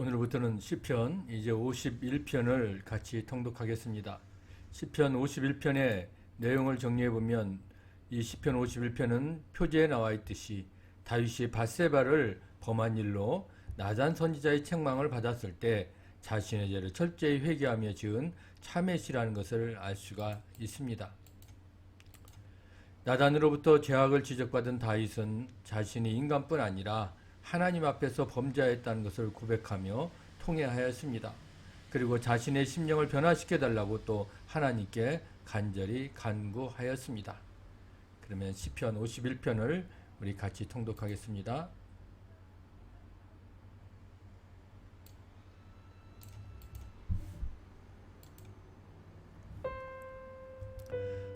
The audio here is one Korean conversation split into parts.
오늘부터는 시편 이제 51편을 같이 통독하겠습니다. 시편 51편의 내용을 정리해 보면 이 시편 51편은 표제에 나와 있듯이 다윗이 바세바를 범한 일로 나단 선지자의 책망을 받았을 때 자신의 죄를 철저히 회개하며 지은 참회시라는 것을 알 수가 있습니다. 나단으로부터 죄악을 지적받은 다윗은 자신이 인간뿐 아니라 하나님 앞에서 범죄했다는 것을 고백하며 통회하였습니다. 그리고 자신의 심령을 변화시켜 달라고 또 하나님께 간절히 간구하였습니다. 그러면 시편 51편을 우리 같이 통독하겠습니다.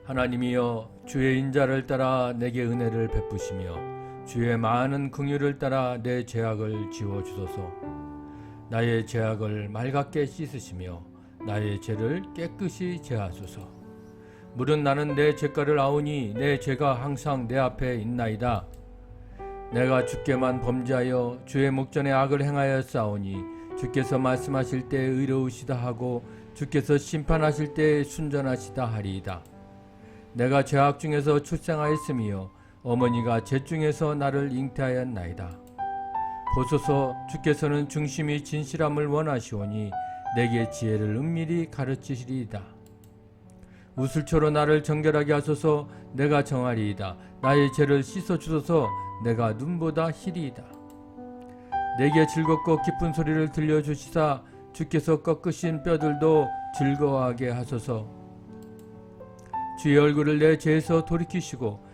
하나님이여 주의 인자를 따라 내게 은혜를 베푸시며 주의 많은 긍휼을 따라 내 죄악을 지워 주소서. 나의 죄악을 맑게 씻으시며 나의 죄를 깨끗이 제하소서. 물은 나는 내 죄가를 아오니 내 죄가 항상 내 앞에 있나이다. 내가 주께만 범죄하여 주의 목전에 악을 행하여 싸우니 주께서 말씀하실 때 의로우시다 하고 주께서 심판하실 때 순전하시다 하리이다. 내가 죄악 중에서 출생하였으며 어머니가 죄 중에서 나를 잉태하였나이다. 보소서 주께서는 중심이 진실함을 원하시오니 내게 지혜를 은밀히 가르치시리이다. 우슬초로 나를 정결하게 하소서 내가 정하리이다. 나의 죄를 씻어 주소서 내가 눈보다 희리이다. 내게 즐겁고 기쁜 소리를 들려 주시사 주께서 꺾으신 뼈들도 즐거워하게 하소서. 주의 얼굴을 내 죄에서 돌이키시고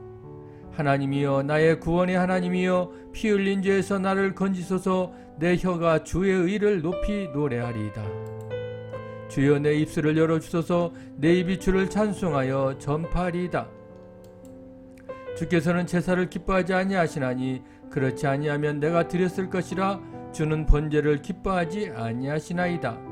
하나님이여 나의 구원의 하나님이여 피 흘린 죄에서 나를 건지소서 내 혀가 주의 의를 높이 노래하리이다. 주여 내 입술을 열어 주소서 내 입이 주를 찬송하여 전파하리이다. 주께서는 제사를 기뻐하지 아니하시나니 그렇지 아니하면 내가 드렸을 것이라 주는 번제를 기뻐하지 아니하시나이다.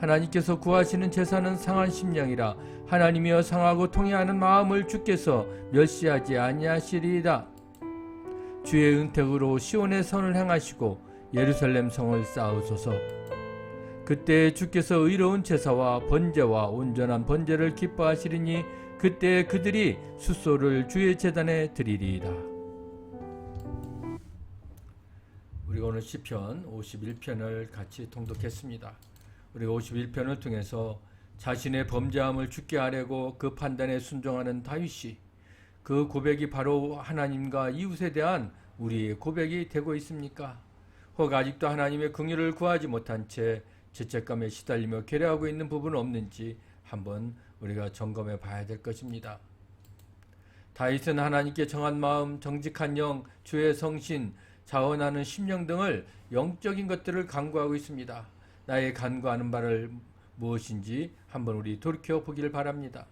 하나님께서 구하시는 제사는 상한 심령이라 하나님이여 상하고 통해하는 마음을 주께서 멸시하지 아니하시리이다. 주의 은택으로 시온의 선을 행하시고 예루살렘 성을 쌓으소서. 그때 주께서 의로운 제사와 번제와 온전한 번제를 기뻐하시리니 그때 그들이 숫소를 주의 제단에 드리리이다. 우리가 오늘 시편 51편을 같이 통독했습니다. 우리가 51편을 통해서 자신의 범죄함을 죽게 하려고 그 판단에 순종하는 다윗이 그 고백이 바로 하나님과 이웃에 대한 우리의 고백이 되고 있습니까? 혹 아직도 하나님의 긍휼을 구하지 못한 채 죄책감에 시달리며 괴뢰하고 있는 부분은 없는지 한번 우리가 점검해 봐야 될 것입니다. 다윗은 하나님께 정한 마음, 정직한 영, 주의 성신, 자원하는 심령 등을 영적인 것들을 간구하고 있습니다. 나의 간구하는 바를 무엇인지 한번 우리 돌이켜 보기를 바랍니다.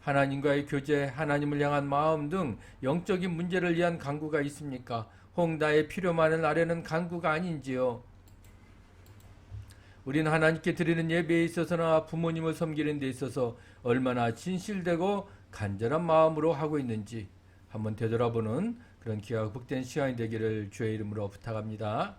하나님과의 교제, 하나님을 향한 마음 등 영적인 문제를 위한 간구가 있습니까? 혹 나의 필요만을 아려는 간구가 아닌지요? 우리는 하나님께 드리는 예배에 있어서나 부모님을 섬기는 데 있어서 얼마나 진실되고 간절한 마음으로 하고 있는지 한번 되돌아보는 그런 기가 복된 시간이 되기를 주의 이름으로 부탁합니다.